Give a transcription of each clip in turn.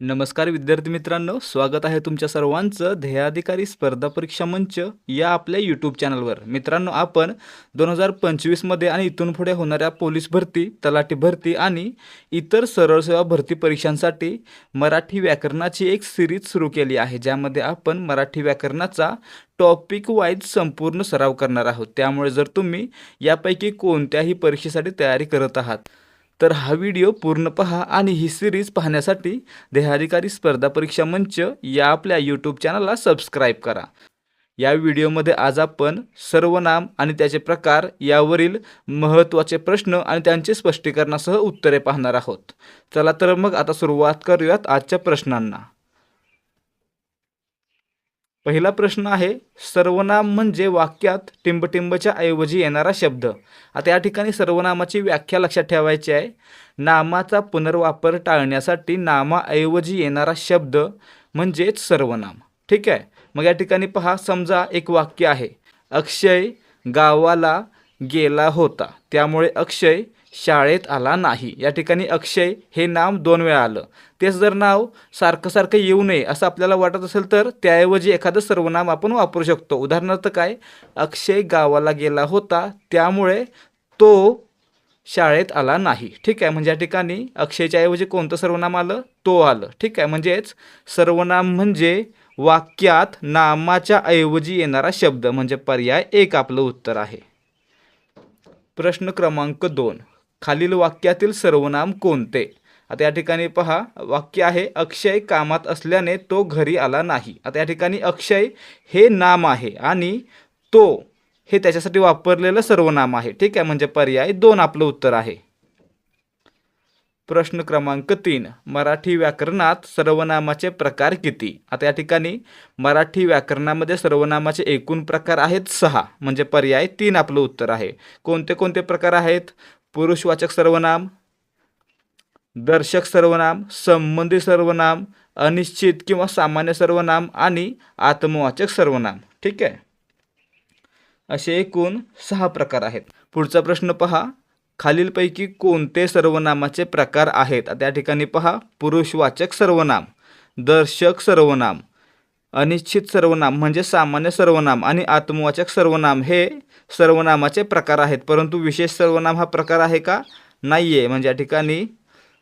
नमस्कार विद्यार्थी मित्रांनो स्वागत आहे तुमच्या सर्वांचं ध्येयाधिकारी स्पर्धा परीक्षा मंच या आपल्या यूट्यूब चॅनलवर मित्रांनो आपण दोन हजार पंचवीसमध्ये आणि इथून पुढे होणाऱ्या पोलीस भरती तलाठी भरती आणि इतर सरळ सेवा भरती परीक्षांसाठी मराठी व्याकरणाची एक सिरीज सुरू केली आहे ज्यामध्ये आपण मराठी व्याकरणाचा टॉपिक वाईज संपूर्ण सराव करणार आहोत. त्यामुळे जर तुम्ही यापैकी कोणत्याही परीक्षेसाठी तयारी करत आहात तर हा व्हिडिओ पूर्ण पहा आणि ही सिरीज पाहण्यासाठी देहाधिकारी स्पर्धा परीक्षा मंच या आपल्या यूट्यूब चॅनलला सबस्क्राईब करा. या व्हिडिओमध्ये आज आपण सर्वनाम आणि त्याचे प्रकार यावरील महत्त्वाचे प्रश्न आणि त्यांचे स्पष्टीकरणासह उत्तरे पाहणार आहोत. चला तर मग आता सुरुवात करूयात आजच्या प्रश्नांना. पहिला प्रश्न आहे सर्वनाम म्हणजे वाक्यात टिंबटिंबच्या ऐवजी येणारा शब्द. आता या ठिकाणी सर्वनामाची व्याख्या लक्षात ठेवायची आहे. नामाचा पुनर्वापर टाळण्यासाठी नामाऐवजी येणारा शब्द म्हणजेच सर्वनाम. ठीक आहे? मग या ठिकाणी पहा समजा एक वाक्य आहे. अक्षय गावाला गेला होता. त्यामुळे अक्षय शाळेत आला नाही. या ठिकाणी अक्षय हे नाम दोन वेळा आलं. तेच जर नाव सारखं सारखं येऊ नये असं आपल्याला वाटत असेल तर त्याऐवजी एखादं सर्वनाम आपण वापरू शकतो. उदाहरणार्थ काय? अक्षय गावाला गेला होता. त्यामुळे तो शाळेत आला नाही. ठीक आहे. म्हणजे या ठिकाणी अक्षयच्या ऐवजी कोणतं सर्वनाम आलं? तो आलं. ठीक आहे. म्हणजेच सर्वनाम म्हणजे वाक्यात नामाच्या ऐवजी येणारा शब्द. म्हणजे पर्याय एक आपलं उत्तर आहे. प्रश्न क्रमांक दोन. खालील वाक्यातील सर्वनाम कोणते? आता या ठिकाणी पहा वाक्य आहे अक्षय कामात असल्याने तो घरी आला नाही. आता या ठिकाणी अक्षय हे नाम आहे आणि तो हे त्याच्यासाठी वापरलेलं सर्वनाम आहे. ठीक आहे म्हणजे पर्याय दोन आपलं उत्तर आहे. प्रश्न क्रमांक तीन मराठी व्याकरणात सर्वनामाचे प्रकार किती? आता या ठिकाणी मराठी व्याकरणामध्ये सर्वनामाचे एकूण प्रकार आहेत सहा म्हणजे पर्याय तीन आपलं उत्तर आहे. कोणते कोणते प्रकार आहेत? पुरुषवाचक सर्वनाम दर्शक सर्वनाम संबंधी सर्वनाम अनिश्चित किंवा सामान्य सर्वनाम आणि आत्मवाचक सर्वनाम. ठीक आहे? असे एकूण सहा प्रकार आहेत. पुढचा प्रश्न पहा. खालीलपैकी कोणते सर्वनामाचे प्रकार आहेत? त्या ठिकाणी पहा. पुरुषवाचक सर्वनाम दर्शक सर्वनाम अनिश्चित सर्वनाम म्हणजे सामान्य सर्वनाम आणि आत्मवाचक सर्वनाम हे सर्वनामाचे प्रकार आहेत. परंतु विशेष सर्वनाम हा प्रकार आहे का? नाही आहे म्हणजे या ठिकाणी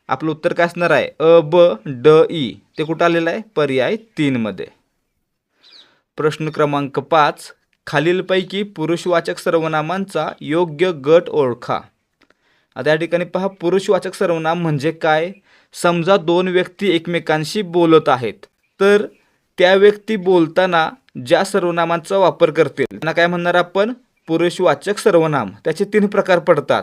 आपलं उत्तर काय असणार आहे? अ ब ड ई ते कुठं आलेलं आहे? पर्याय तीनमध्ये प्रश्न क्रमांक पाच. खालीलपैकी पुरुषवाचक सर्वनामांचा योग्य गट ओळखा. आता या ठिकाणी पहा पुरुषवाचक सर्वनाम म्हणजे काय? समजा दोन व्यक्ती एकमेकांशी बोलत आहेत. तर त्या व्यक्ती बोलताना ज्या सर्वनामांचा वापर करतील त्यांना काय म्हणणार आपण? पुरुषवाचक सर्वनाम. त्याचे तीन प्रकार पडतात.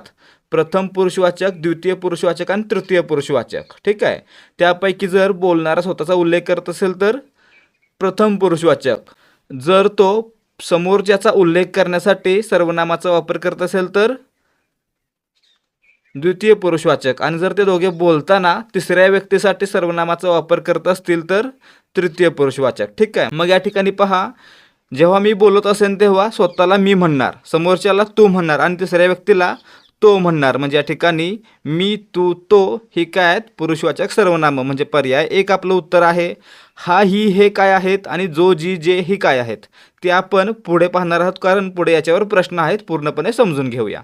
प्रथम पुरुषवाचक द्वितीय पुरुषवाचक आणि तृतीय पुरुषवाचक. ठीक आहे? त्यापैकी जर बोलणारा स्वतःचा उल्लेख करत असेल तर? प्रथम पुरुषवाचक. जर तो समोरच्याचा उल्लेख करण्यासाठी सर्वनामाचा वापर करत असेल तर? द्वितीय पुरुषवाचक. आणि जर ते दोघे बोलताना तिसऱ्या व्यक्तीसाठी सर्वनामाचा वापर करत असतील तर तृतीय पुरुषवाचक. ठीक आहे? मग या ठिकाणी पहा. जेव्हा मी बोलत असेल तेव्हा स्वतःला मी म्हणणार. समोरच्याला तू म्हणणार आणि तिसऱ्या व्यक्तीला तो म्हणणार. म्हणजे या ठिकाणी मी तू तो ही काय आहेत? पुरुषवाचक सर्वनामं. म्हणजे पर्याय एक आपलं उत्तर आहे. हा ही हे काय आहेत? आणि जो जी जे ही काय आहेत? ते आपण पुढे पाहणार आहोत. कारण पुढे याच्यावर प्रश्न आहेत. पूर्णपणे समजून घेऊया.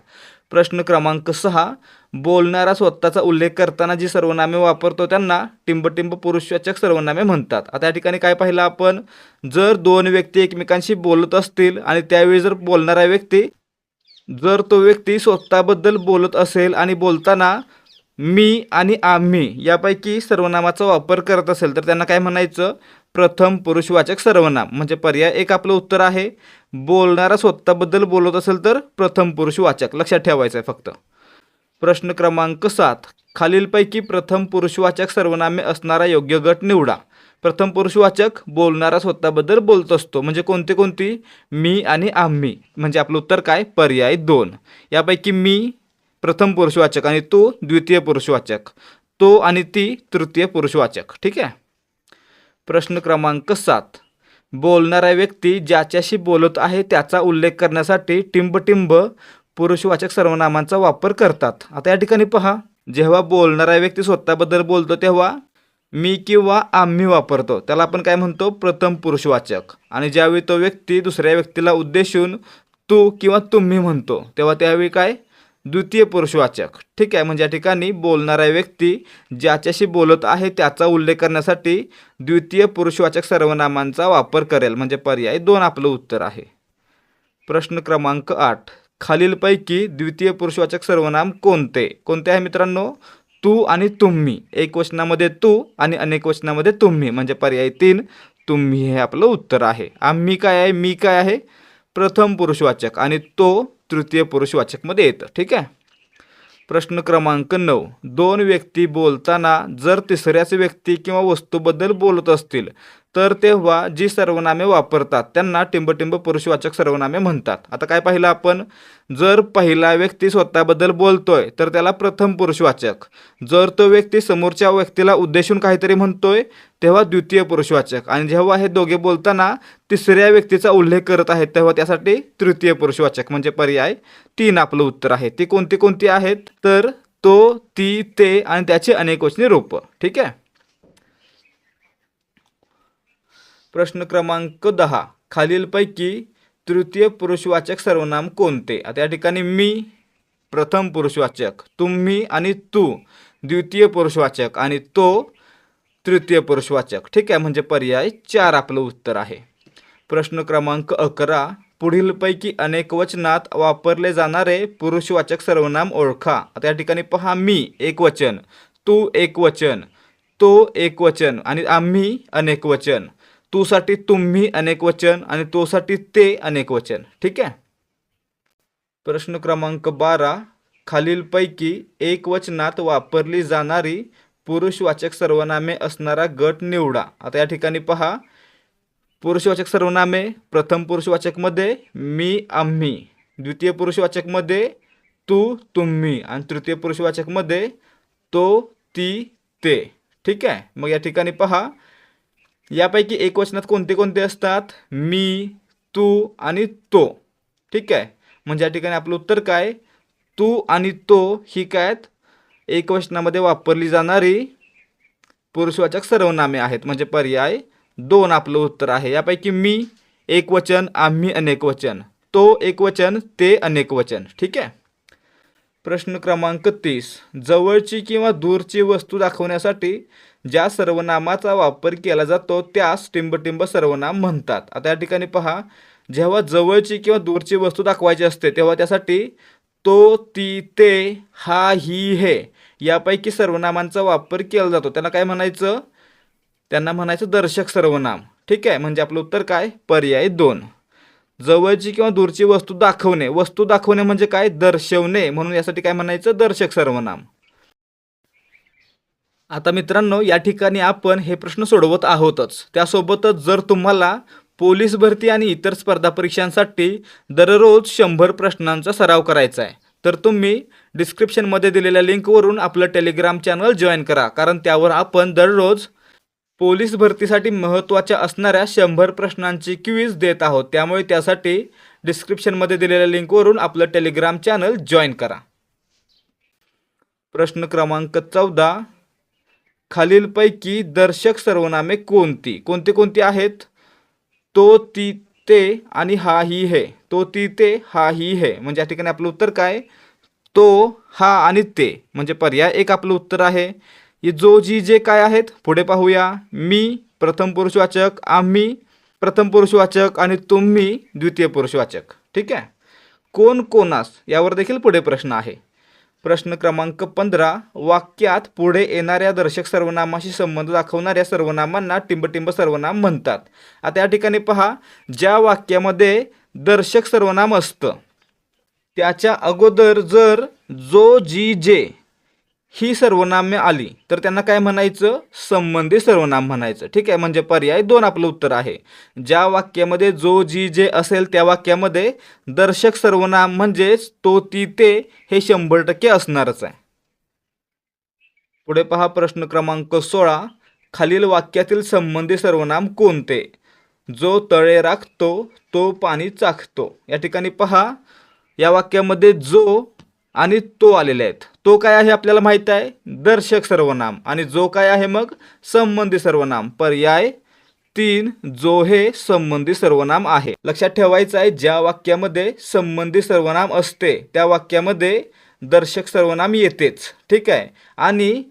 प्रश्न क्रमांक सहा. बोलणारा स्वतःचा उल्लेख करताना जी सर्वनामे वापरतो त्यांना टिंबटिंब पुरुषवाचक सर्वनामे म्हणतात. आता या ठिकाणी काय पाहिलं आपण? जर दोन व्यक्ती एकमेकांशी बोलत असतील आणि त्यावेळी जर बोलणारा व्यक्ती जर तो व्यक्ती स्वतःबद्दल बोलत असेल आणि बोलताना मी आणि आम्ही यापैकी सर्वनामाचा वापर करत असेल तर त्यांना काय म्हणायचं? प्रथम पुरुषवाचक सर्वनाम. म्हणजे पर्याय एक आपलं उत्तर आहे. बोलणारा स्वतःबद्दल बोलत असेल तर प्रथम पुरुषवाचक. लक्षात ठेवायचं आहे फक्त. प्रश्न क्रमांक सात. खालीलपैकी प्रथम पुरुषवाचक सर्वनामे असणारा योग्य गट निवडा. प्रथम पुरुषवाचक बोलणारा स्वतःबद्दल बोलत असतो. म्हणजे कोणती कोणती? मी आणि आम्ही. म्हणजे आपलं उत्तर काय? पर्याय दोन. यापैकी मी प्रथम पुरुषवाचक आणि तो द्वितीय पुरुषवाचक. तो आणि ती तृतीय पुरुषवाचक. ठीक आहे? प्रश्न क्रमांक सात. बोलणारा व्यक्ती ज्याच्याशी बोलत आहे त्याचा उल्लेख करण्यासाठी टिंबटिंब पुरुषवाचक सर्वनामांचा वापर करतात. आता या ठिकाणी पहा. जेव्हा बोलणारा व्यक्ती स्वतःबद्दल बोलतो तेव्हा मी किंवा आम्ही वापरतो. त्याला आपण काय म्हणतो? प्रथम पुरुषवाचक. आणि ज्यावेळी तो व्यक्ती दुसऱ्या व्यक्तीला उद्देशून तू किंवा तुम्ही म्हणतो तेव्हा त्यावेळी काय? द्वितीय पुरुषवाचक. ठीक आहे म्हणजे या ठिकाणी बोलणारा व्यक्ती ज्याच्याशी बोलत आहे त्याचा उल्लेख करण्यासाठी द्वितीय पुरुषवाचक सर्वनामांचा वापर करेल. म्हणजे पर्याय दोन आपलं उत्तर आहे. प्रश्न क्रमांक आठ. खालीलपैकी द्वितीय पुरुषवाचक सर्वनाम कोणते? कोणते आहे मित्रांनो? तू आणि तुम्ही. एक वचनामध्ये तू आणि अनेक वचनामध्ये तुम्ही. म्हणजे पर्याय तीन तुम्ही हे आपलं उत्तर आहे. आम्ही काय आहे? मी काय आहे? प्रथम पुरुषवाचक. आणि तो तृतीय पुरुषवाचकमध्ये येतं. ठीक आहे? प्रश्न क्रमांक नऊ. दोन व्यक्ती बोलताना जर तिसऱ्याच व्यक्ती किंवा वस्तूबद्दल बोलत असतील तर तेव्हा जी सर्वनामे वापरतात त्यांना टिंबटिंब पुरुषवाचक सर्वनामे म्हणतात. आता काय पाहिलं आपण? जर पहिला व्यक्ती स्वतःबद्दल बोलतोय तर त्याला प्रथम पुरुषवाचक. जर तो व्यक्ती समोरच्या व्यक्तीला उद्देशून काहीतरी म्हणतोय तेव्हा द्वितीय पुरुषवाचक. आणि जेव्हा हे दोघे बोलताना तिसऱ्या व्यक्तीचा उल्लेख करत आहेत तेव्हा त्यासाठी तृतीय पुरुषवाचक म्हणजे पर्याय तीन आपलं उत्तर आहे. ती कोणती कोणती आहेत? तर तो ती ते आणि त्याची अनेक वचनी रूप. ठीक आहे? प्रश्न क्रमांक दहा. खालीलपैकी तृतीय पुरुषवाचक सर्वनाम कोणते? आता या ठिकाणी मी प्रथम पुरुषवाचक तुम्ही आणि तू द्वितीय पुरुषवाचक आणि तो तृतीय पुरुषवाचक. ठीक आहे म्हणजे पर्याय चार आपलं उत्तर आहे. प्रश्न क्रमांक अकरा. पुढीलपैकी अनेक वचनात वापरले जाणारे पुरुषवाचक सर्वनाम ओळखा. आता या ठिकाणी पहा मी एक वचन तू एक वचन तो एक वचन आणि आम्ही अनेक वचन. तूसाठी तुम्ही अनेक वचन आणि तोसाठी ते अनेक वचन. ठीक आहे? प्रश्न क्रमांक बारा. खालीलपैकी एक वचनात वापरली जाणारी पुरुषवाचक सर्वनामे असणारा गट निवडा. आता या ठिकाणी पहा. पुरुषवाचक सर्वनामे प्रथम पुरुषवाचकमध्ये मी आम्ही. द्वितीय पुरुषवाचकमध्ये तू तुम्ही. आणि तृतीय पुरुषवाचकमध्ये तो ती ते. ठीक आहे? मग या ठिकाणी पहा. यापैकी एक वचनात कोणते कोणते असतात? मी तू आणि तो. ठीक आहे? म्हणजे या ठिकाणी आपलं उत्तर काय? तू आणि तो ही काय आहेत? एक वचनामध्ये वापरली जाणारी पुरुषवाचक सर्वनामे आहेत. म्हणजे पर्याय दोन आपलं उत्तर आहे. यापैकी मी एक वचन आम्ही अनेक वचन. तो एक वचन ते अनेक वचन. ठीक आहे? प्रश्न क्रमांक तीस. जवळची किंवा दूरची वस्तू दाखवण्यासाठी ज्या सर्वनामाचा वापर केला जातो त्यास टिंबटिंब सर्वनाम म्हणतात. आता या ठिकाणी पहा जेव्हा जवळची किंवा दूरची वस्तू दाखवायची असते तेव्हा त्यासाठी तो ती ते हा ही हे यापैकी सर्वनामांचा वापर केला जातो. त्यांना काय म्हणायचं? त्यांना म्हणायचं दर्शक सर्वनाम. ठीक आहे? म्हणजे आपलं उत्तर काय? पर्याय दोन. जवळची किंवा दूरची वस्तू दाखवणे. वस्तू दाखवणे म्हणजे काय? दर्शवणे. म्हणून यासाठी काय म्हणायचं? दर्शक सर्वनाम. आता मित्रांनो या ठिकाणी आपण हे प्रश्न सोडवत आहोतच. त्यासोबतच जर तुम्हाला पोलीस भरती आणि इतर स्पर्धा परीक्षांसाठी दररोज शंभर प्रश्नांचा सराव करायचा आहे तर तुम्ही डिस्क्रिप्शनमध्ये दिलेल्या लिंकवरून आपलं टेलिग्राम चॅनल जॉईन करा कारण त्यावर आपण दररोज पोलीस भरतीसाठी महत्त्वाच्या असणाऱ्या शंभर प्रश्नांची क्विज देत आहोत. त्यामुळे त्यासाठी डिस्क्रिप्शनमध्ये दिलेल्या लिंकवरून आपलं टेलिग्राम चॅनल जॉईन करा. प्रश्न क्रमांक चौदा. खालीलपैकी दर्शक सर्वनामे कोणती? कोणती कोणती आहेत? तो ती ते आणि हा ही हे. तो ती ते हा ही हे. म्हणजे या ठिकाणी आपलं उत्तर काय? तो हा आणि ते. म्हणजे पर्याय एक आपलं उत्तर आहे. जो जी जे काय आहेत? पुढे पाहूया. मी प्रथम पुरुषवाचक आम्ही प्रथम पुरुषवाचक आणि तुम्ही द्वितीय पुरुषवाचक ठीक आहे? कोण कोणास? यावर देखील पुढे प्रश्न आहे. प्रश्न क्रमांक पंधरा वाक्यात पुढे येणाऱ्या दर्शक सर्वनामाशी संबंध दाखवणाऱ्या सर्वनामांना टिंबटिंब सर्वनाम म्हणतात. आता या ठिकाणी पहा ज्या वाक्यामध्ये दर्शक सर्वनाम असतं त्याच्या अगोदर जर जो जी जे ही सर्वनामे आली. तर त्यांना काय म्हणायचं? संबंधी सर्वनाम म्हणायचं. ठीक आहे? म्हणजे पर्याय दोन आपलं उत्तर आहे. ज्या वाक्यामध्ये जो जी जे असेल त्या वाक्यामध्ये दर्शक सर्वनाम म्हणजेच तो ती ते हे शंभर टक्के असणारच आहे. पुढे पहा प्रश्न क्रमांक सोळा. खालील वाक्यातील संबंधी सर्वनाम कोणते? जो तळे राखतो तो पाणी चाखतो. या ठिकाणी पहा. या वाक्यामध्ये जो आणि तो आलेले आहेत. तो काय आहे आपल्याला माहीत आहे? दर्शक सर्वनाम. आणि जो काय आहे मग? संबंधी सर्वनाम. पर्याय तीन जो हे संबंधी सर्वनाम आहे. लक्षात ठेवायचं आहे ज्या वाक्यामध्ये संबंधी सर्वनाम असते त्या वाक्यामध्ये दर्शक सर्वनाम येतेच. ठीक आहे? आणि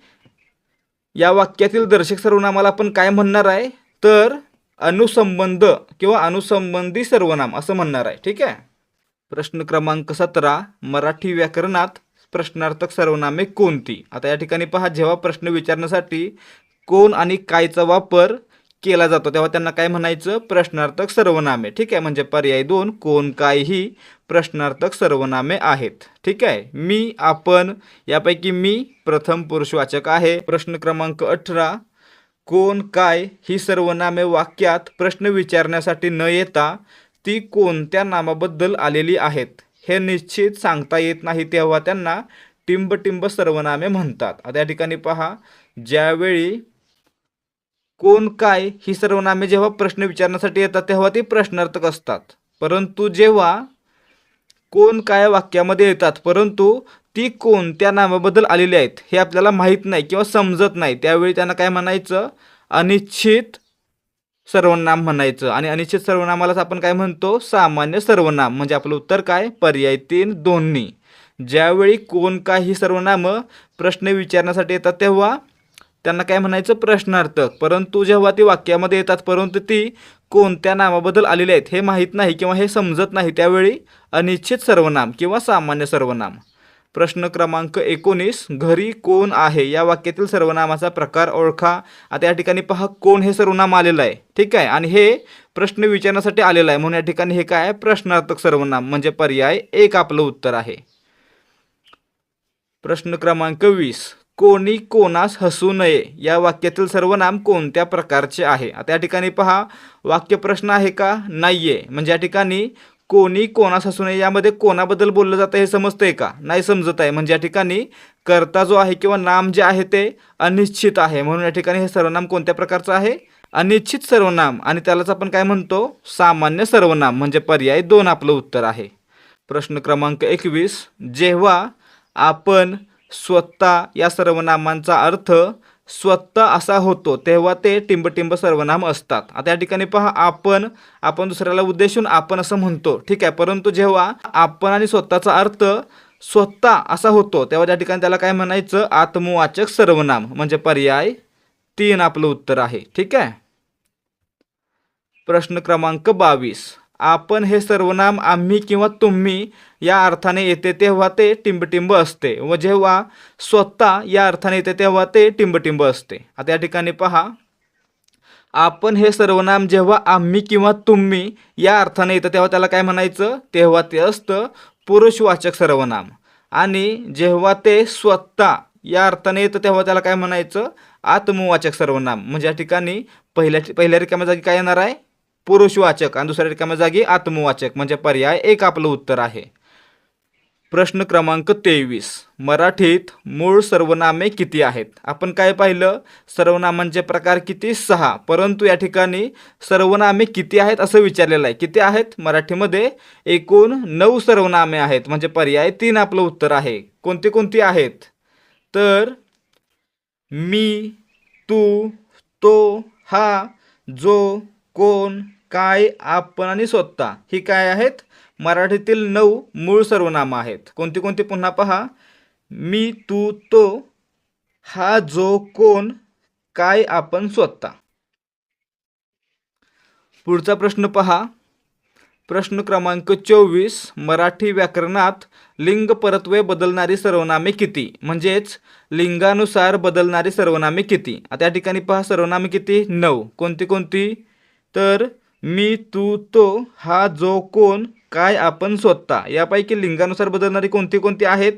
या वाक्यातील दर्शक सर्वनामाला आपण काय म्हणणार आहे? तर अनुसंबंध किंवा अनुसंबंधी सर्वनाम असं म्हणणार आहे. ठीक आहे? प्रश्न क्रमांक सतरा मराठी व्याकरणात प्रश्नार्थक सर्वनामे कोणती? आता या ठिकाणी पहा जेव्हा प्रश्न विचारण्यासाठी कोण आणि कायचा वापर केला जातो तेव्हा त्यांना काय म्हणायचं? प्रश्नार्थक सर्वनामे. ठीक आहे? म्हणजे पर्याय दोन कोण काय ही प्रश्नार्थक सर्वनामे आहेत. ठीक आहे? मी आपण यापैकी मी प्रथम पुरुषवाचक आहे. प्रश्न क्रमांक अठरा कोण काय ही सर्वनामे वाक्यात प्रश्न विचारण्यासाठी न येता ती कोणत्या नामाबद्दल आलेली आहेत हे निश्चित सांगता येत नाही तेव्हा त्यांना टिंबटिंब सर्वनामे म्हणतात. आता या ठिकाणी पहा ज्यावेळी कोण काय ही सर्वनामे जेव्हा प्रश्न विचारण्यासाठी येतात तेव्हा ती प्रश्नार्थक असतात. परंतु जेव्हा कोण काय वाक्यामध्ये येतात परंतु ती कोणत्या नामाबद्दल आलेली आहेत हे आपल्याला माहीत नाही किंवा समजत नाही त्यावेळी त्यांना काय म्हणायचं अनिश्चित सर्वनाम म्हणायचं. आणि अनिश्चित सर्वनामालाच आपण काय म्हणतो? सामान्य सर्वनाम. म्हणजे आपलं उत्तर काय? पर्याय तीन दोन्ही. ज्यावेळी कोण काही सर्वनामं प्रश्न विचारण्यासाठी येतात तेव्हा त्यांना काय म्हणायचं? प्रश्नार्थक परंतु जेव्हा ती वाक्यामध्ये येतात परंतु ती कोणत्या नामाबद्दल आलेली आहेत हे माहीत नाही किंवा हे समजत नाही त्यावेळी अनिश्चित सर्वनाम किंवा सामान्य सर्वनाम. प्रश्न क्रमांक एकोणीस घरी कोण आहे? या वाक्यातील सर्वनामाचा प्रकार ओळखा. आता या ठिकाणी पहा कोण हे सर्वनाम आलेलं आहे? ठीक आहे? आणि हे प्रश्न विचारण्यासाठी आलेलं आहे. म्हणून या ठिकाणी हे काय आहे? प्रश्नार्थक सर्वनाम म्हणजे पर्याय एक आपलं उत्तर आहे. प्रश्न क्रमांक वीस कोणी कोणास हसू नये? या वाक्यातील सर्वनाम कोणत्या प्रकारचे आहे? आता या ठिकाणी पहा वाक्य प्रश्न आहे का? नाहीये. म्हणजे या ठिकाणी कोणी कोणास असू नये यामध्ये कोणाबद्दल बोललं जातं हे समजतंय का? नाही समजत आहे म्हणजे या ठिकाणी कर्ता जो आहे किंवा नाम जे आहे ते अनिश्चित आहे. म्हणून या ठिकाणी हे सर्वनाम कोणत्या प्रकारचं आहे? अनिश्चित सर्वनाम. आणि त्यालाच आपण काय म्हणतो? सामान्य सर्वनाम. म्हणजे पर्याय दोन आपलं उत्तर आहे. प्रश्न क्रमांक एकवीस. जेव्हा आपण स्वतः या सर्वनामांचा अर्थ स्वतः असा होतो तेव्हा ते टिंबटिंब सर्वनाम असतात. आता या ठिकाणी पहा आपण आपण दुसऱ्याला उद्देशून आपण असं म्हणतो. ठीक आहे परंतु जेव्हा आपण आणि स्वतःचा अर्थ स्वतः असा होतो तेव्हा त्या ठिकाणी त्याला काय म्हणायचं? आत्मवाचक सर्वनाम म्हणजे पर्याय तीन आपलं उत्तर आहे. ठीक आहे? प्रश्न क्रमांक बावीस. आपण हे सर्वनाम आम्ही किंवा तुम्ही या अर्थाने येते तेव्हा ते टिंबटिंब असते व जेव्हा स्वतः या अर्थाने येते तेव्हा ते टिंबटिंब असते. आता या ठिकाणी पहा. आपण हे सर्वनाम जेव्हा आम्ही किंवा तुम्ही या अर्थाने येतं तेव्हा त्याला काय म्हणायचं? तेव्हा ते असतं पुरुषवाचक सर्वनाम. आणि जेव्हा ते स्वतः या अर्थाने येतं तेव्हा त्याला काय म्हणायचं? आत्मवाचक सर्वनाम. म्हणजे या ठिकाणी पहिल्या पहिल्या रिकाम्या जागी काय येणार आहे? पुरुषवाचक. आणि दुसऱ्या रिकाम्या जागी आत्मवाचक. म्हणजे पर्याय एक आपलं उत्तर आहे. प्रश्न क्रमांक तेवीस. मराठीत मूळ सर्वनामे किती आहेत? आपण काय पाहिलं? सर्वनामांचे प्रकार किती? सहा. परंतु या ठिकाणी सर्वनामे किती आहेत असं विचारलेलं आहे. किती आहेत? मराठीमध्ये एकूण नऊ सर्वनामे आहेत. म्हणजे पर्याय तीन आपलं उत्तर आहे. कोणती कोणती आहेत? तर मी तू तो हा जो कोण काय आपण आणि स्वतः. ही काय आहेत? मराठीतील नऊ मूळ सर्वनामं आहेत. कोणती कोणती पुन्हा पहा. मी तू तो. हा जो कोण काय आपण स्वतः. पुढचा प्रश्न पहा. प्रश्न क्रमांक चोवीस. मराठी व्याकरणात लिंग परत्वे बदलणारी सर्वनामे किती? म्हणजेच लिंगानुसार बदलणारी सर्वनामे किती? आता या ठिकाणी पहा सर्वनामे किती? नऊ. कोणती कोणती? तर मी तू तो हा जो कोण काय आपण स्वतः. यापैकी लिंगानुसार बदलणारी कोणती कोणती आहेत?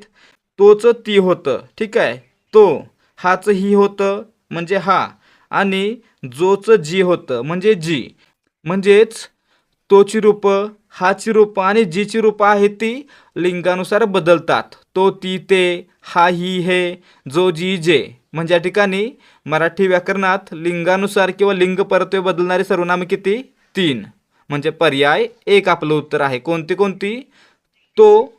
तोच ती होतं. ठीक आहे? तो हाच ही होतं म्हणजे हा. आणि जोच जी होतं म्हणजे जी. म्हणजेच तोची रूपं हाची रूपं आणि जीची रूपं आहेत ती लिंगानुसार बदलतात. तो ती ते हा ही हे जो जी जे. म्हणजे या ठिकाणी मराठी व्याकरणात लिंगानुसार किंवा लिंग परत्वे बदलणारी सर्वनामे किती? तीन. म्हणजे पर्याय एक आपलं उत्तर आहे. कोणती कोणती? तो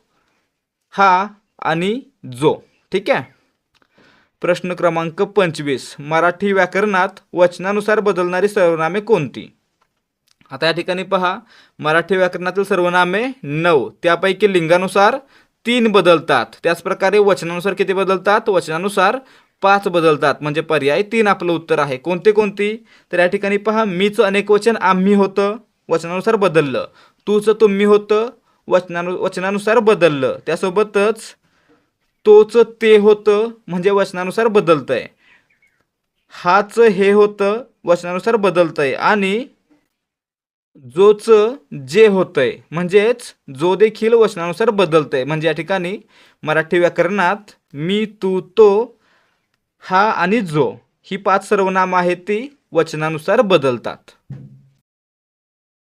हा आणि जो. ठीक आहे? प्रश्न क्रमांक पंचवीस. मराठी व्याकरणात वचनानुसार बदलणारी सर्वनामे कोणती? आता या ठिकाणी पहा. मराठी व्याकरणातील सर्वनामे नऊ. त्यापैकी लिंगानुसार तीन बदलतात. त्याचप्रकारे वचनानुसार किती बदलतात? वचनानुसार पाच बदलतात. म्हणजे पर्याय तीन आपलं उत्तर आहे. कोणते कोणती? तर या ठिकाणी पहा मीचं अनेक वचन आम्ही होतं वचनानुसार बदललं. तूचं तुम्ही होतं वचनानु वचनानुसार बदललं. त्यासोबतच तोचं ते होतं म्हणजे वचनानुसार बदलतंय. हाच हे होतं वचनानुसार बदलतंय. आणि जोच जे होतंय म्हणजेच जो देखील वचनानुसार बदलतंय. म्हणजे या ठिकाणी मराठी व्याकरणात मी तू तो हा आणि जो ही पाच सर्वनाम आहेत ती वचनानुसार बदलतात.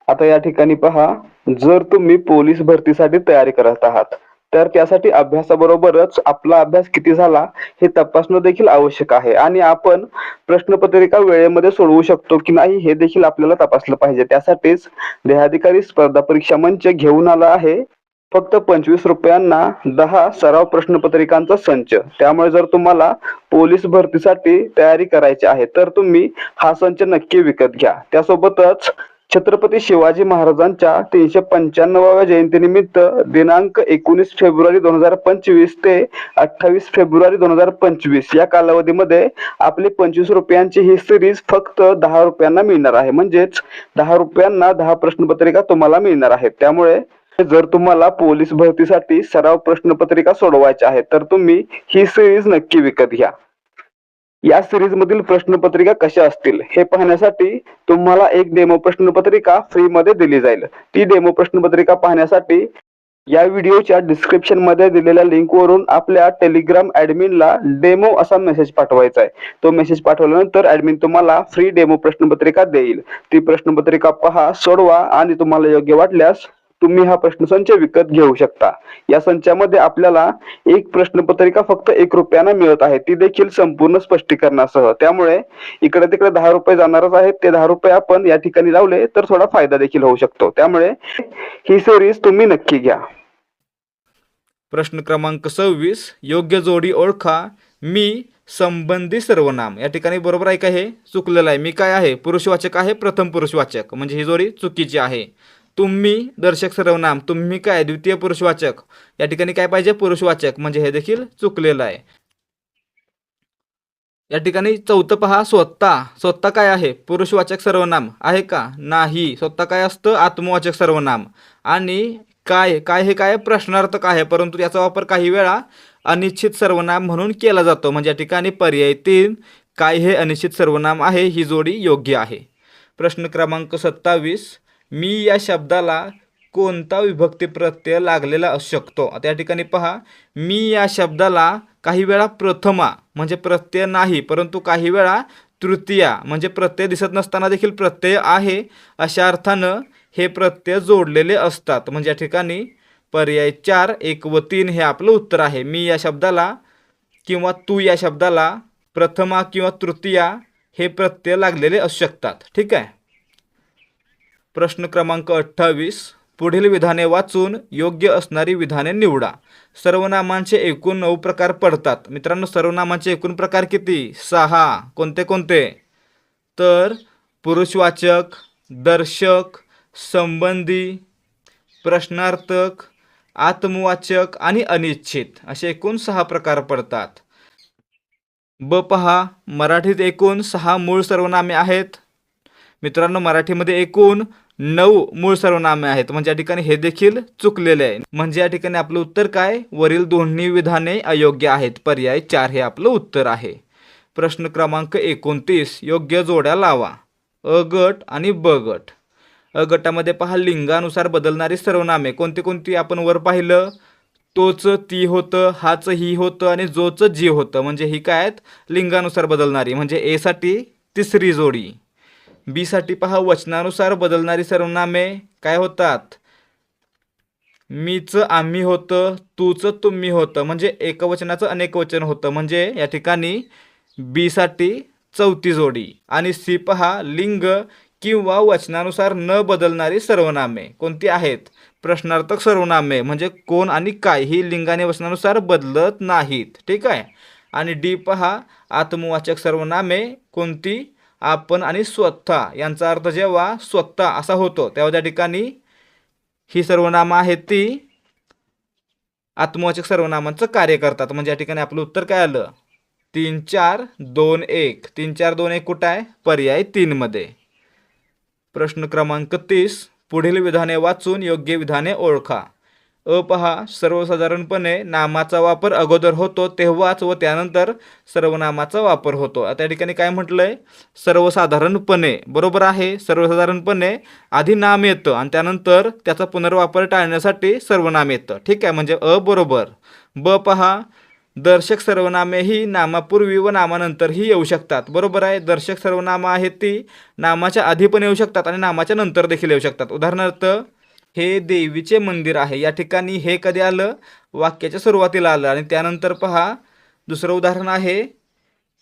आता या ठिकाणी पहा जर तुम्ही पोलीस भरतीसाठी तयारी करत आहात तर त्यासाठी अभ्यासाबरोबरच आपला अभ्यास किती झाला हे तपासणं देखील आवश्यक आहे आणि आपण प्रश्नपत्रिका वेळेमध्ये सोडवू शकतो की नाही हे देखील आपल्याला तपासलं पाहिजे. त्यासाठीच देहाधिकारी स्पर्धा परीक्षा मंच घेऊन आला आहे. फक्त पंचवीस रुपयांना दहा सराव प्रश्नपत्रिकांचा संच. त्यामुळे जर तुम्हाला पोलीस भरतीसाठी तयारी करायची आहे तर तुम्ही हा संच नक्की विकत घ्या. त्यासोबतच छत्रपती शिवाजी महाराजांच्या तीनशे पंच्याण्णवाव्या जयंतीनिमित्त दिनांक एकोणीस फेब्रुवारी दोन हजार पंचवीस ते अठ्ठावीस फेब्रुवारी दोन हजार पंचवीस या कालावधीमध्ये आपली पंचवीस रुपयांची ही सिरीज फक्त दहा रुपयांना मिळणार आहे. म्हणजेच दहा रुपयांना दहा प्रश्नपत्रिका तुम्हाला मिळणार आहेत. त्यामुळे जर तुम्हाला पोलीस भरतीसाठी सराव प्रश्नपत्रिका सोडवायच्या आहेत तर तुम्ही ही सिरीज नक्की विकत घ्या. या सिरीज मधील प्रश्नपत्रिका कशा असतील हे पाहण्यासाठी तुम्हाला एक डेमो प्रश्नपत्रिका फ्री मध्ये दिली जाईल. ती डेमो प्रश्नपत्रिका पाहण्यासाठी या व्हिडिओच्या डिस्क्रिप्शनमध्ये दिलेल्या लिंक वरून आपल्या टेलिग्राम ऍडमिनला डेमो असा मेसेज पाठवायचा आहे. तो मेसेज पाठवल्यानंतर ऍडमिन तुम्हाला फ्री डेमो प्रश्नपत्रिका देईल. ती प्रश्नपत्रिका पहा सोडवा आणि तुम्हाला योग्य वाटल्यास तुम्ही हा प्रश्न संच विकत घेऊ शकता. या संचामध्ये आपल्याला एक प्रश्नपत्रिका फक्त एक रुपयानं मिळत आहे. ती देखील संपूर्ण स्पष्टीकरणासह. त्यामुळे इकडे तिकडे दहा रुपये जाणारच आहेत. ते दहा रुपये आपण या ठिकाणी लावले तर थोडा फायदा देखील होऊ शकतो. त्यामुळे ही सिरीज तुम्ही नक्की घ्या. प्रश्न क्रमांक सव्वीस. योग्य जोडी ओळखा. मी संबंधी सर्वनाम. या ठिकाणी बरोबर आहे का हे? चुकलेलं आहे. मी काय आहे? पुरुषवाचक आहे? प्रथम पुरुषवाचक म्हणजे ही जोडी चुकीची आहे. तुम्ही दर्शक सर्वनाम तुम्ही काय द्वितीय पुरुषवाचक या ठिकाणी काय पाहिजे? पुरुषवाचक म्हणजे हे देखील चुकलेलं आहे. या ठिकाणी चौथं पहा स्वतः. स्वतः काय आहे? पुरुषवाचक सर्वनाम. आहे का? नाही. स्वतः काय असतं? आत्मवाचक सर्वनाम. आणि काय? काय हे काय? प्रश्नार्थक आहे. परंतु याचा वापर काही वेळा अनिश्चित सर्वनाम म्हणून केला जातो. म्हणजे या ठिकाणी पर्याय तीन काय हे अनिश्चित सर्वनाम आहे? ही जोडी योग्य आहे. प्रश्न क्रमांक सत्तावीस. मी या शब्दाला कोणता विभक्ती प्रत्यय लागलेला असू शकतो? आता या ठिकाणी पहा. मी या शब्दाला काही वेळा प्रथमा म्हणजे प्रत्यय नाही परंतु काही वेळा तृतीया म्हणजे प्रत्यय दिसत नसताना देखील प्रत्यय आहे. अशा अर्थानं हे प्रत्यय जोडलेले असतात. म्हणजे या ठिकाणी पर्याय चार एक व तीन हे आपलं उत्तर आहे. मी या शब्दाला किंवा तू या शब्दाला प्रथमा किंवा तृतीया हे प्रत्यय लागलेले असू शकतात. ठीक आहे? प्रश्न क्रमांक अठ्ठावीस. पुढील विधाने वाचून योग्य असणारी विधाने निवडा. सर्वनामांचे एकूण नऊ प्रकार पडतात. मित्रांनो सर्वनामांचे एकूण प्रकार किती? सहा. कोणते कोणते? तर पुरुषवाचक दर्शक संबंधी प्रश्नार्थक आत्मवाचक आणि अनिच्छित असे एकूण सहा प्रकार पडतात. ब पहा. मराठीत एकूण सहा मूळ सर्वनामे आहेत. मित्रांनो मराठीमध्ये एकूण नऊ मूळ सर्वनामे आहेत. म्हणजे या ठिकाणी हे देखील चुकलेले आहे. म्हणजे या ठिकाणी आपलं उत्तर काय? वरील दोन्ही विधाने अयोग्य आहेत. पर्याय चार हे आपलं उत्तर आहे. प्रश्न क्रमांक एकोणतीस. योग्य जोड्या लावा. अ गट आणि ब गट. अ गटामध्ये पहा लिंगानुसार बदलणारी सर्वनामे. कोणती कोणती? आपण वर पाहिलं. तोच ती होतं हाच ही होतं आणि जोच जी होतं. म्हणजे ही काय आहेत? लिंगानुसार बदलणारी. म्हणजे एसाठी तिसरी जोडी. बीसाठी पहा वचनानुसार बदलणारी सर्वनामे काय होतात? मीचं आम्ही होतं तूचं तुम्ही होतं. म्हणजे एकवचनाचं अनेकवचन होतं. म्हणजे या ठिकाणी बीसाठी चौथी जोडी आणि सी पहा लिंग किंवा वचनानुसार न बदलणारी सर्वनामे. कोणती आहेत? प्रश्नार्थक सर्वनामे. म्हणजे कोण आणि काय ही लिंगाने वचनानुसार बदलत नाहीत. ठीक आहे? आणि डी पहा आत्मवाचक सर्वनामे कोणती? आपण आणि स्वतः यांचा अर्थ जेव्हा स्वतः असा होतो तेव्हा त्या ठिकाणी ही सर्वनामं आहेत ती आत्मवाचक सर्वनामांचं कार्य करतात. म्हणजे या ठिकाणी आपलं उत्तर काय आलं? तीन चार दोन एक. तीन चार दोन एक कुठं आहे? पर्याय तीनमध्ये प्रश्न क्रमांक तीस. पुढील विधाने वाचून योग्य विधाने ओळखा. अ पहा सर्वसाधारणपणे नामाचा वापर अगोदर होतो तेव्हाच व त्यानंतर सर्वनामाचा वापर होतो. आता या ठिकाणी काय म्हटलं आहे सर्वसाधारणपणे बरोबर आहे? सर्वसाधारणपणे आधी नाम येतं आणि त्यानंतर त्याचा पुनर्वापर टाळण्यासाठी सर्वनाम येतं. ठीक आहे? म्हणजे अ बरोबर. ब पहा दर्शक सर्वनामे ही नामापूर्वी व नामानंतरही येऊ शकतात. बरोबर आहे? दर्शक सर्वनामं आहेत ती नामाच्या आधी पण येऊ शकतात आणि नामाच्या नंतर देखील येऊ शकतात. उदाहरणार्थ हे देवीचे मंदिर आहे. या ठिकाणी हे कधी आलं? वाक्याच्या सुरुवातीला आलं. आणि त्यानंतर पहा दुसरं उदाहरण आहे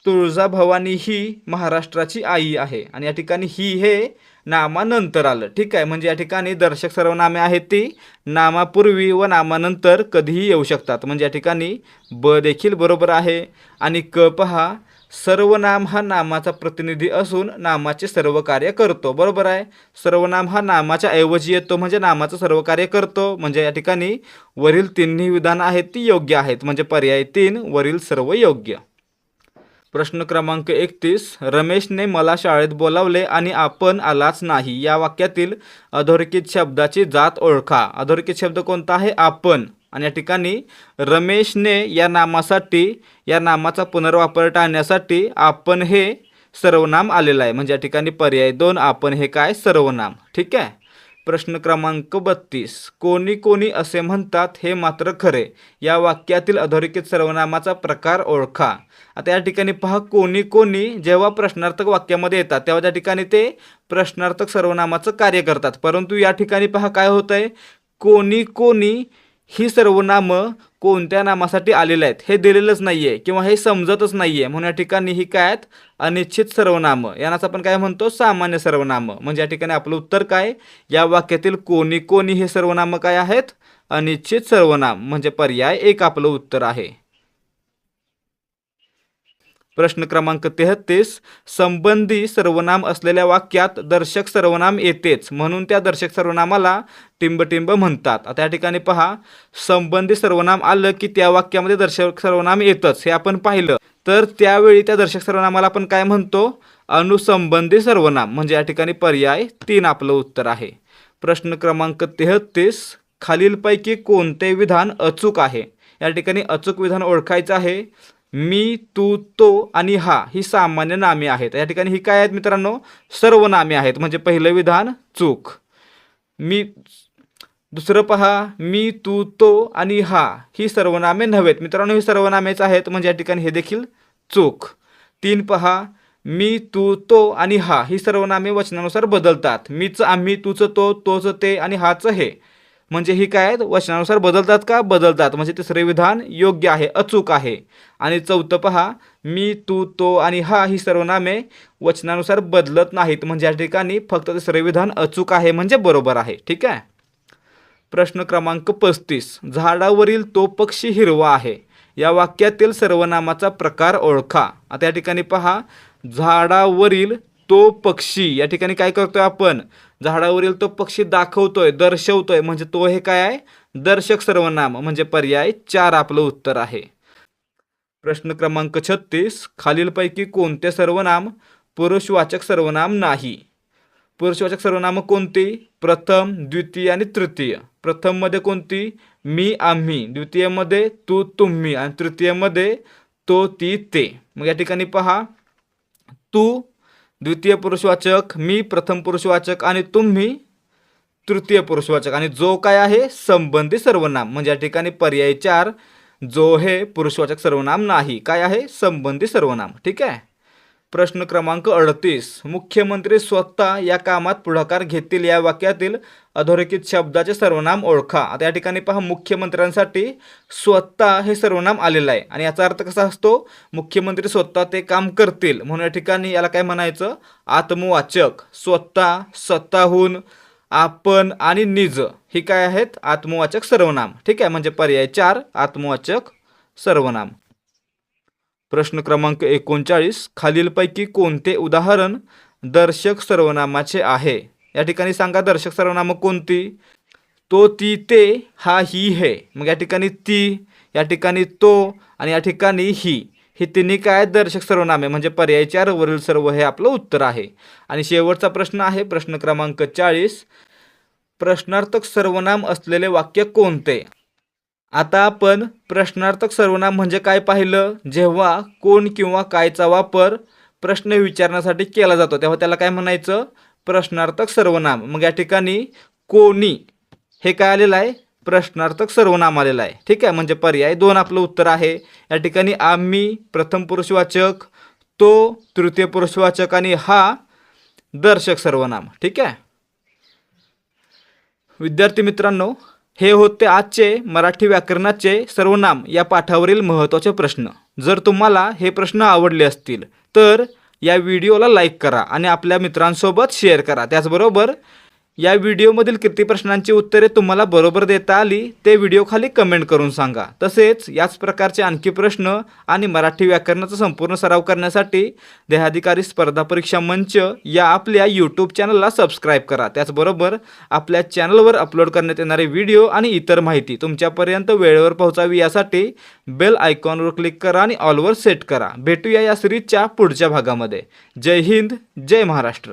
तुळजाभवानी ही महाराष्ट्राची आई आहे. आणि या ठिकाणी ही हे नामानंतर आलं. ठीक आहे? म्हणजे या ठिकाणी दर्शक सर्वनामे आहेत ती. नामापूर्वी व नामानंतर कधीही येऊ शकतात. म्हणजे या ठिकाणी ब देखील बरोबर आहे. आणि क पहा सर्वनाम हा नामाचा प्रतिनिधी असून नामाचे सर्व कार्य करतो. बरोबर आहे? सर्वनाम हा नामाच्या ऐवजी येतो म्हणजे नामाचं सर्व कार्य करतो. म्हणजे या ठिकाणी वरील तिन्ही विधानं आहेत ती योग्य आहेत. म्हणजे पर्याय तीन वरील सर्व योग्य. प्रश्न क्रमांक एकतीस रमेशने मला शाळेत बोलावले आणि आपण आलाच नाही. या वाक्यातील अधोरेखित शब्दाची जात ओळखा. अधोरेखित शब्द कोणता आहे? आपण. आणि या ठिकाणी रमेशने या नामासाठी या नामाचा पुनर्वापर टाळण्यासाठी आपण हे सर्वनाम आलेलं आहे. म्हणजे या ठिकाणी पर्याय दोन आपण हे काय? सर्वनाम. ठीक आहे? प्रश्न क्रमांक बत्तीस. कोणी कोणी असे म्हणतात हे मात्र खरे. या वाक्यातील अधोरेखित सर्वनामाचा प्रकार ओळखा. आता या ठिकाणी पहा कोणी कोणी जेव्हा प्रश्नार्थक वाक्यामध्ये येतात तेव्हा त्या ठिकाणी ते प्रश्नार्थक सर्वनामाचं कार्य करतात. परंतु या ठिकाणी पहा काय होतं आहे कोणी कोणी ही सर्वनामं कोणत्या नामासाठी आलेले आहेत हे दिलेलंच नाही आहे किंवा हे समजतच नाही आहे म्हणून या ठिकाणी ही काय आहेत? अनिश्चित सर्वनामं यांनाच आपण काय म्हणतो? सामान्य सर्वनामं म्हणजे या ठिकाणी आपलं उत्तर काय? या वाक्यातील कोणी कोणी हे सर्वनामं काय आहेत? अनिश्चित सर्वनाम म्हणजे पर्याय एक आपलं उत्तर आहे. प्रश्न क्रमांक तेहतीस संबंधी सर्वनाम असलेल्या वाक्यात दर्शक सर्वनाम येतेच म्हणून त्या दर्शक सर्वनामाला टिंबटिंब म्हणतात. आता या ठिकाणी पहा संबंधी सर्वनाम आलं की त्या वाक्यामध्ये दर्शक सर्वनाम येतच हे आपण पाहिलं. तर त्यावेळी त्या दर्शक सर्वनामाला आपण काय म्हणतो? अनुसंबंधी सर्वनाम म्हणजे या ठिकाणी पर्याय तीन आपलं उत्तर आहे. प्रश्न क्रमांक तेहतीस खालीलपैकी कोणते विधान अचूक आहे? या ठिकाणी अचूक विधान ओळखायचं आहे. मी तू तो आणि हा ही सामान्य नामे आहेत. या ठिकाणी ही काय आहेत मित्रांनो? सर्व नामे आहेत. म्हणजे पहिलं विधान चूक. मी दुसरं पहा. मी तू तो आणि हा ही सर्वनामे नव्हेत. मित्रांनो ही सर्वनामेच आहेत. म्हणजे या ठिकाणी हे देखील चूक. तीन पहा. मी तू तो आणि हा ही सर्वनामे वचनानुसार बदलतात. मीच आम्ही तूचं तो तोच ते आणि हाच हे. म्हणजे ही काय आहेत? वचनानुसार बदलतात का? बदलतात. म्हणजे तिसरे विधान योग्य आहे अचूक आहे. आणि चौथं पहा मी तू तो आणि हा ही सर्वनामे वचनानुसार बदलत नाहीत. म्हणजे या ठिकाणी फक्त तिसरे विधान अचूक आहे म्हणजे बरोबर आहे. ठीक आहे? प्रश्न क्रमांक पस्तीस. झाडावरील तो पक्षी हिरवा आहे. या वाक्यातील सर्वनामाचा प्रकार ओळखा. आता या ठिकाणी पहा झाडावरील तो पक्षी या ठिकाणी काय करतोय आपण? झाडावरील तो पक्षी दाखवतोय दर्शवतोय. म्हणजे तो हे काय आहे? दर्शक सर्वनाम म्हणजे पर्याय चार आपलं उत्तर आहे. प्रश्न क्रमांक छत्तीस खालीलपैकी कोणते सर्वनाम पुरुषवाचक सर्वनाम नाही? पुरुषवाचक सर्वनाम कोणती? प्रथम द्वितीय आणि तृतीय. प्रथममध्ये कोणती? मी आम्ही. द्वितीयमध्ये तू तुम्ही. आणि तृतीयमध्ये तो ती ते. मग या ठिकाणी पहा. तू द्वितीय पुरुषवाचक मी प्रथम पुरुषवाचक आणि तुम्ही तृतीय पुरुषवाचक. आणि जो काय आहे संबंधी सर्वनाम. म्हणजे या ठिकाणी पर्याय चार जो हे पुरुषवाचक सर्वनाम नाही. काय आहे संबंधी सर्वनाम. ठीक आहे? प्रश्न क्रमांक अडतीस. मुख्यमंत्री स्वतः या कामात पुढाकार घेतील या वाक्यातील अधोरेखित शब्दाचे सर्वनाम ओळखा. आता या ठिकाणी पहा मुख्यमंत्र्यांसाठी स्वतः हे सर्वनाम आलेलं आहे. आणि याचा अर्थ कसा असतो? मुख्यमंत्री स्वतः ते काम करतील. म्हणून या ठिकाणी याला काय म्हणायचं? आत्मवाचक. स्वतः स्वतःहून आपण आणि निज. ही काय आहेत? आत्मवाचक सर्वनाम. ठीक आहे? म्हणजे पर्याय चार आत्मवाचक सर्वनाम. प्रश्न क्रमांक एकोणचाळीस खालीलपैकी कोणते उदाहरण दर्शक सर्वनामाचे आहे? या ठिकाणी सांगा दर्शक सर्वनाम कोणती? तो ती ते हा ही हे. मग या ठिकाणी ती या ठिकाणी तो आणि या ठिकाणी ही. हे तिन्ही काय दर्शक सर्वनामे. म्हणजे पर्याय चारवरील सर्व हे आपलं उत्तर आहे. आणि शेवटचा प्रश्न आहे प्रश्न क्रमांक चाळीस. प्रश्नार्थक सर्वनाम असलेले वाक्य कोणते? आता आपण प्रश्नार्थक सर्वनाम म्हणजे काय पाहिलं? जेव्हा कोण किंवा कायचा वापर प्रश्न विचारण्यासाठी केला जातो तेव्हा त्याला काय म्हणायचं? प्रश्नार्थक सर्वनाम. मग या ठिकाणी कोणी हे काय आलेलं आहे? प्रश्नार्थक सर्वनाम आलेलं आहे. ठीक आहे? म्हणजे पर्याय दोन आपलं उत्तर आहे. या ठिकाणी आम्ही प्रथम पुरुषवाचक तो तृतीय पुरुषवाचक आणि हा दर्शक सर्वनाम. ठीक आहे? विद्यार्थी मित्रांनो हे होते आजचे मराठी व्याकरणाचे सर्वनाम या पाठावरील महत्त्वाचे प्रश्न. जर तुम्हाला हे प्रश्न आवडले असतील तर या व्हिडिओला लाईक करा आणि आपल्या मित्रांसोबत शेअर करा. त्याचबरोबर या व्हिडिओमधील किती प्रश्नांची उत्तरे तुम्हाला बरोबर देता आली ते व्हिडिओ खाली कमेंट करून सांगा. तसेच याच प्रकारचे आणखी प्रश्न आणि मराठी व्याकरणाचा संपूर्ण सराव करण्यासाठी देहाधिकारी स्पर्धा परीक्षा मंच या आपल्या यूट्यूब चॅनलला सबस्क्राईब करा. त्याचबरोबर आपल्या चॅनलवर अपलोड करण्यात येणारे व्हिडिओ आणि इतर माहिती तुमच्यापर्यंत वेळेवर पोहोचावी यासाठी बेल आयकॉनवर क्लिक करा आणि ऑलवर सेट करा. भेटूया या सिरीजच्या पुढच्या भागामध्ये. जय हिंद जय महाराष्ट्र.